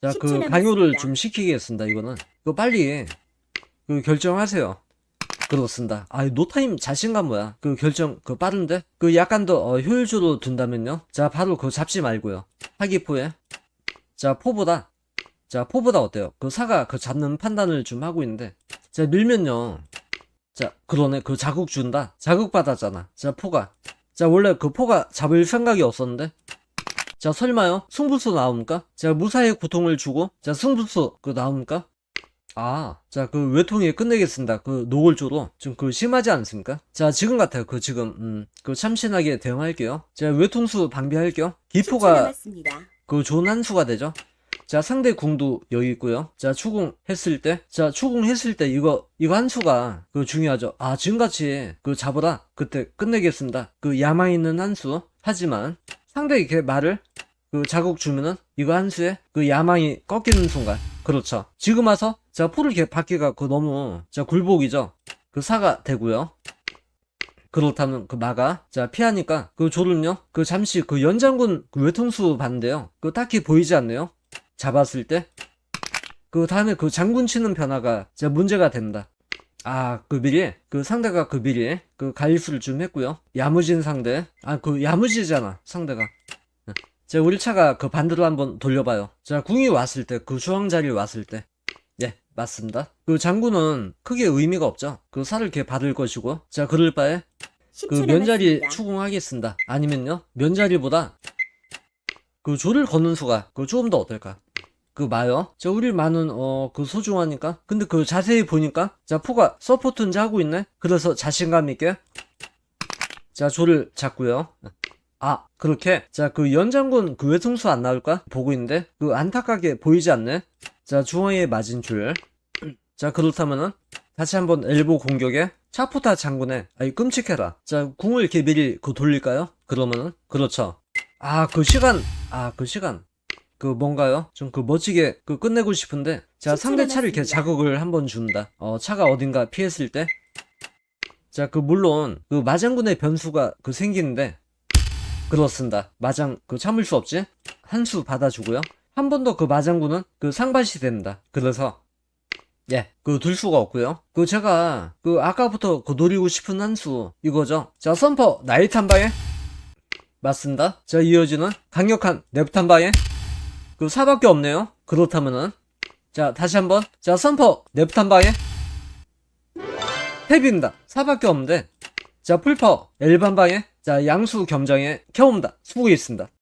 자, 10초 그. 강요를 좀 시키겠습니다. 이거는 이거 빨리 그 결정하세요. 그렇습니다. 아, 이 노타임 자신감 뭐야? 그 결정 그 빠른데 그 약간 더 어, 효율적으로 둔다면요. 자, 바로 그거 잡지 말고요. 하기포에 자 포보다 자 포보다 어때요? 그 사가 그 잡는 판단을 좀 하고 있는데 자 밀면요. 자 그러네 그 자국 준다. 자국 받았잖아. 자 포가 자 원래 그 포가 잡을 생각이 없었는데 자 설마요 승부수 나옵니까? 자 무사히 고통을 주고 자 승부수 그 나옵니까? 아, 자, 그 외통에 끝내겠습니다. 그 노골조로 좀 그 심하지 않습니까? 자, 지금 같아요. 그 지금 음, 그 참신하게 대응할게요. 자, 외통수 방비할게요. 10초 기포가. 그 좋은 한 수가 되죠. 자, 상대 궁도 여기 있고요. 자, 추궁 했을 때, 자, 추궁 했을 때 이거 이거 한 수가 그 중요하죠. 아, 지금같이 그 잡으라. 그때 끝내겠습니다. 그 야망 있는 한 수. 하지만 상대 이렇게 말을 그 자국 주면은 이거 한 수에 그 야망이 꺾이는 순간. 그렇죠. 지금 와서 자, 포를 이렇게 받기가 그 너무 자, 굴복이죠. 그 사가 되고요. 그렇다면 그 마가 자 피하니까 그 조를요 그 잠시 그 연장군 그 외통수 봤는데요 그 딱히 보이지 않네요 잡았을 때 그 다음에 그 장군 치는 변화가 진짜 문제가 된다 아 그 미리 그 상대가 그 미리 그 가일수를 좀 했고요 야무진 상대 아 그 야무지잖아 상대가 자 우리 차가 그 반대로 한번 돌려봐요 자 궁이 왔을 때 그 주황 자리 왔을 때 예, 맞습니다. 그 장군은 크게 의미가 없죠. 그 살을 이렇게 받을 것이고, 자, 그럴 바에 10초 그 면자리. 추궁하겠습니다. 아니면요, 면자리보다 그 조를 걷는 수가 그 조금 더 어떨까? 그 마요. 자, 우리 마는 어 그 소중하니까. 근데 그 자세히 보니까 자 포가 서포트인지 하고 있네. 그래서 자신감 있게 자 조를 잡고요. 아 그렇게 자 그 연장군 그 외통수 안 나올까 보고 있는데 그 안타깝게 보이지 않네. 자 중앙에 맞은 줄. 자 그렇다면은 다시 한번 엘보 공격에 차포타 장군의 아이 끔찍해라. 자 궁을 이렇게 미리 그 돌릴까요? 그러면은 그렇죠. 아 그 시간 아 그 시간 그 뭔가요? 좀 그 멋지게 그 끝내고 싶은데 자 10초 상대 차를 이렇게. 자극을 한번 준다. 어 차가 어딘가 피했을 때. 자 그 물론 그 마장군의 변수가 그 생기는데 그렇습니다. 마장 그 참을 수 없지? 한 수 받아주고요. 한 번 더 그 마장군은 그 상밭이 됩니다. 그래서 예, 그 둘 수가 없고요. 그 제가 그 아까부터 그 노리고 싶은 한 수 이거죠. 자 선퍼 나이트 한 방에 맞습니다. 자 이어지는 강력한 랩트 한 방에 그 사밖에 없네요. 그렇다면은 자 다시 한번 자 선퍼 한 방에 탭입니다. 사밖에 없는데 자 풀퍼 엘반 방에 자 양수 겸장에 켜옵니다. 수고 있습니다.